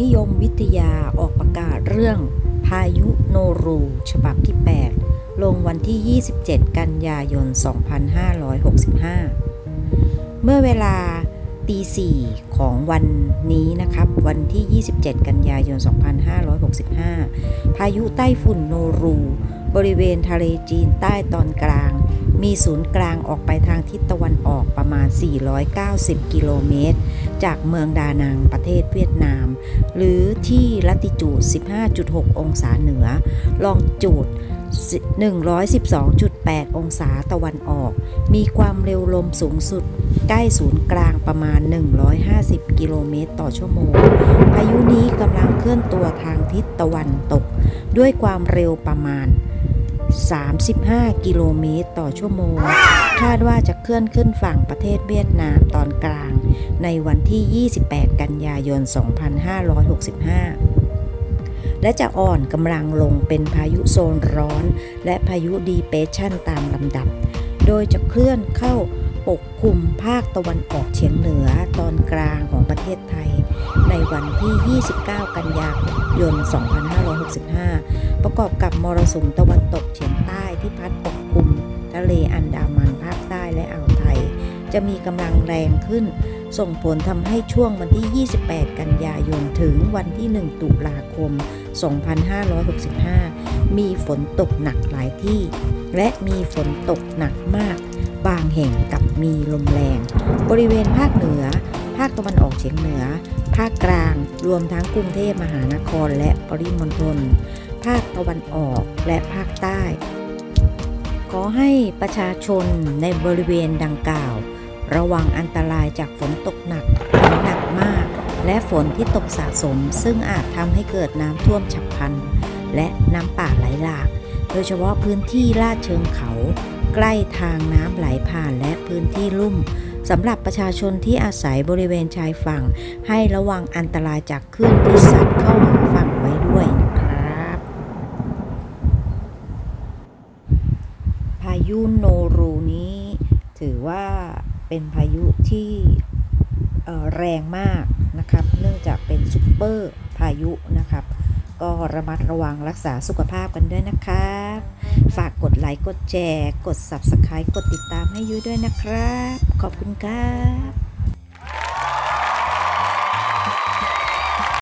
นิยมวิทยาออกประกาศเรื่อง พายุโนรู ฉบับที่ 8 ลงวันที่ 27 กันยายน 2565 เมื่อเวลาตีสี่ของวันนี้นะครับ วันที่ 27 กันยายน 2565 พายุไต้ฝุ่นโนรู บริเวณทะเลจีนใต้ตอนกลาง มีศูนย์กลางออกไปทางทิศตะวันออกประมาณ 490 กิโลเมตร จากเมืองดานังประเทศเวียดนาม หรือที่ลัติจูด 15.6 องศาเหนือ ลองจูด 112.8 องศาตะวันออก มีความเร็วลมสูงสุด ใกล้ศูนย์กลางประมาณ 150 กิโลเมตรต่อชั่วโมง พายุนี้กำลังเคลื่อนตัวทางทิศตะวันตก ด้วยความเร็วประมาณ 35 กิโลเมตรต่อชั่วโมง คาดว่าจะเคลื่อนขึ้นฝั่งประเทศเวียดนามตอนกลาง ในวันที่ 28 กันยายน 2565 และจะอ่อนกำลังลงเป็นพายุโซนร้อน และพายุดีเปชันตามลำดับ โดยจะเคลื่อนเข้าปกคลุมภาคตะวันออกเฉียงเหนือตอนกลางของประเทศไทย วันที่ 29 กันยายน 2565 ประกอบกับมรสุมตะวันตกเฉียงใต้ที่พัดปกคลุมทะเลอันดามันภาคใต้และอ่าวไทย จะมีกำลังแรงขึ้น ส่งผลทำให้ช่วงวันที่ 28 กันยายน ถึงวันที่ 1 ตุลาคม 2565 มีฝนตกหนักหลายที่ และมีฝนตกหนักมาก บางแห่งกับมีลมแรง บริเวณภาคเหนือ ภาคตะวันออกเฉียงเหนือ ภาคกลางรวมทั้งกรุงเทพมหานครและปริมณฑล ภาคตะวันออกและภาคใต้ ขอให้ประชาชนในบริเวณดังกล่าว ระวังอันตรายจากฝนตกหนักถึงหนักมาก และฝนที่ตกสะสม ซึ่งอาจทำให้เกิดน้ำท่วมฉับพลัน และน้ำป่าไหลหลาก โดยเฉพาะพื้นที่ลาดเชิงเขา ใกล้ทางน้ำไหลผ่านและพื้นที่ลุ่ม สำหรับประชาชนที่อาศัยบริเวณชายฝั่ง ให้ระวังอันตรายจากคลื่นที่ซัดเข้าหาฝั่งไว้ด้วยนะครับ พายุโนรูนี้ถือว่าเป็นพายุที่แรงมากนะครับ เนื่องจากเป็นซุปเปอร์พายุนะครับ ก็ระมัดระวังรักษาสุขภาพกันด้วยนะครับ ฝากกดไลค์กดแชร์ กด Subscribe กดติดตามให้ยุ้ยด้วยนะครับ ขอบคุณครับ